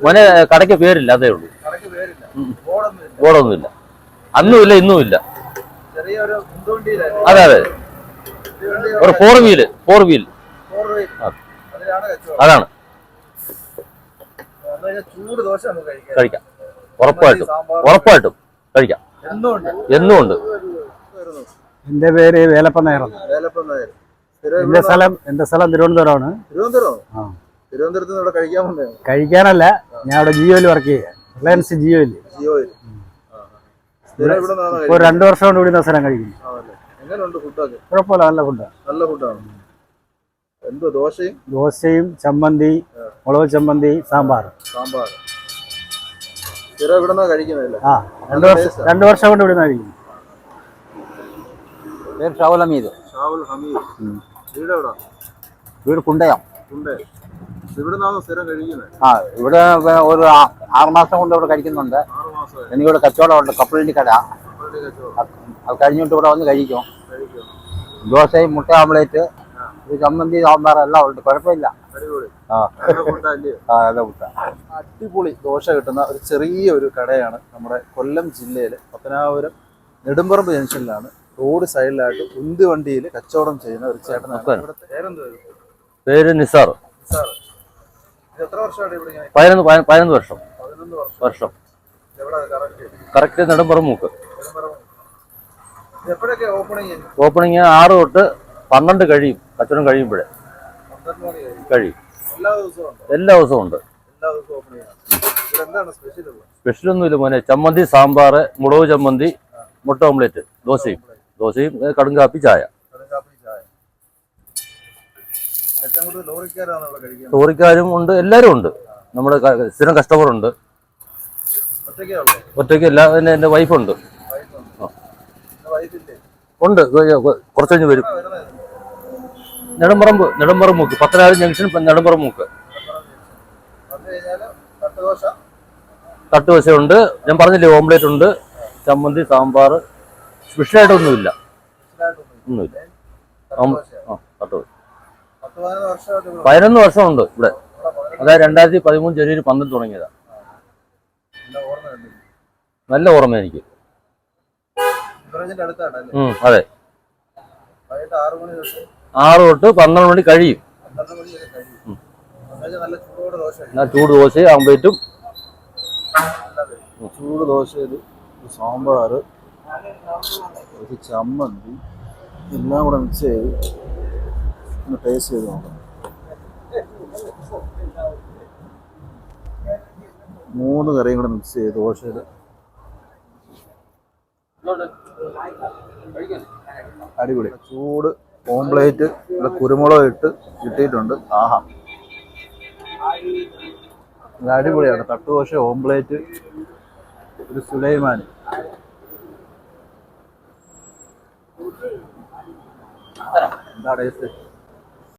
മോനെ കടയ്ക്ക് പേരില്ല അതേ ഉള്ളൂ. ബോർഡൊന്നുമില്ല. അന്നുമില്ല ഇന്നുമില്ല. അതെ അതെ. ഒരു four wheel four wheel four wheel അതാണ്. വന്നു ചൂട് ദോശ നമുക്ക് കഴിക്കാം. കഴിക്കാം. ഉറപ്പായിട്ടും. ഉറപ്പായിട്ടും. കഴിക്കാം. എന്നും ഉണ്ട് എന്നും ഉണ്ട് എന്റെ പേര് വേലപ്പ നായർ എന്റെ സ്ഥലം എന്റെ സ്ഥലം തിരുവനന്തപുരമാണ്. തിരുവനന്തപുരം? ആ. തിരുവനന്തപുരത്ത് കഴിക്കാൻ കഴിക്കാനല്ല ഞാൻ അവിടെ ജിയോയിൽ വർക്ക് ചെയ്യുക റിലയൻസ് ജിയോയിൽ. ഒരു രണ്ട് വർഷം കൊണ്ട് കൂടി സ്ഥലം കഴിക്കുന്നു. കുഴപ്പമില്ല നല്ല ഫുഡാണ് നല്ല ഫുഡാണ് എന്തോ ദോശയും? ദോശയും ചമ്മന്തി മുളക് ചമ്മന്തി സാമ്പാർ. സാമ്പാർ. ആ രണ്ട് വർഷം രണ്ട് വർഷം കൊണ്ട് ഇവിടെ കഴിക്കുന്നു. പേര് ഷാവുൽ ഹമീദ്. ഷാവുൽ ഹമീദ്. വീട് എവിടെ വീട് കുണ്ടയം. ഉണ്ട് ആ ഇവിടെ ഒരു ആറുമാസം ആറ് മാസം കൊണ്ട് ഇവിടെ കഴിക്കുന്നുണ്ട്. എനിക്കിവിടെ കച്ചവടമുണ്ട് കപ്പലിന്റെ കട. അത് കഴിഞ്ഞിട്ട് ഇവിടെ വന്ന് കഴിക്കും. ദോശയും മുട്ട ഓംലേറ്റ് ഒരു ചമ്മന്തി സാമ്പാർ എല്ലാം ഉണ്ട്. കുഴപ്പമില്ല. അടിപൊളി. ദോശ കിട്ടുന്ന ഒരു ചെറിയ ഒരു കടയാണ് നമ്മുടെ കൊല്ലം ജില്ലയിലെ പത്തനാപുരം നെടുമ്പറമ്പ് ജംഗ്ഷനിലാണ്. റോഡ് സൈഡിലായിട്ട് ഉന്തി വണ്ടിയിൽ കച്ചവടം ചെയ്യുന്ന ഒരു ചേട്ടൻ. പേര് നിസാർ. സാറ് പതിനൊന്ന് പതിന- പതിനൊന്ന് വർഷം. വർഷം. കറക്റ്റ് നെടുമ്പുറം മൂക്ക്. ഓപ്പണിങ് ആറ് തൊട്ട് പന്ത്രണ്ട് കഴിയും കച്ചവടം കഴിയുമ്പോഴേ. കഴിയും. എല്ലാ ദിവസവും ഉണ്ട്? സ്പെഷ്യൽ സ്പെഷ്യലൊന്നുമില്ല മോനെ. ചമ്മന്തി സാമ്പാർ മുളക് ചമ്മന്തി മുട്ട ഓംലേറ്റ് ദോശയും. ദോശയും ഏ, കടും കാപ്പി ചായ. കഴിക്കുന്നത്. ഉണ്ട് എല്ലാവരും ഉണ്ട്. നമ്മുടെ സ്ഥിരം കസ്റ്റമർ ഉണ്ട്. ഒറ്റയ്ക്കേ എല്ലാ പിന്നെ എന്റെ വൈഫുണ്ട്. ഉണ്ട്. കുറച്ച് കഴിഞ്ഞ് വരും. നെടുമ്പറമ്പ് നെടുമ്പറം മൂക്ക് പത്തനാപുരം ജംഗ്ഷൻ നെടുമ്പറം മൂക്ക് തട്ടുദോശ. ഉണ്ട്. ഞാൻ പറഞ്ഞില്ലേ ഓംലേറ്റ് ഉണ്ട്. ചമ്മന്തി സാമ്പാർ സ്പെഷ്യലായിട്ടൊന്നുമില്ല. സ്പെഷ്യലായിട്ടൊന്നും ഒന്നുമില്ല. ആ തട്ടുവശം പത്ത് പതിനൊന്ന് വർഷമുണ്ട് ഇവിടെ. അതായത് രണ്ടായിരത്തി പതിമൂന്ന് ജനുവരി പന്ത്രണ്ട് തുടങ്ങിയതാ. നല്ല ഓർമ്മ എനിക്ക്. അതെ. ആറ് തൊട്ട് പന്ത്രണ്ട് മണി കഴിയും. ചൂട് ദോശ ആകുമ്പോഴേറ്റും ചൂട് ദോശയിൽ സാമ്പാർ ഒരു ചമ്മന്തി എല്ലാം കൂടെ മിക്സ് ചെയ്ത് ഒന്ന് ടേസ്റ്റ് ചെയ്ത് നോക്കാം. മൂന്ന് കറിയും കൂടെ മിക്സ് ചെയ്ത് ദോശയിൽ അടിപൊളി. ചൂട് ഓംപ്ലേറ്റ് ഇവിടെ കുരുമുളക് ഇട്ട് കിട്ടിയിട്ടുണ്ട്. ആഹാ. അടിപൊളിയാണ്. തട്ടുദോശ ഓംപ്ലേറ്റ് ഒരു സുലൈമാൻ. എന്താ ടേസ്റ്റ്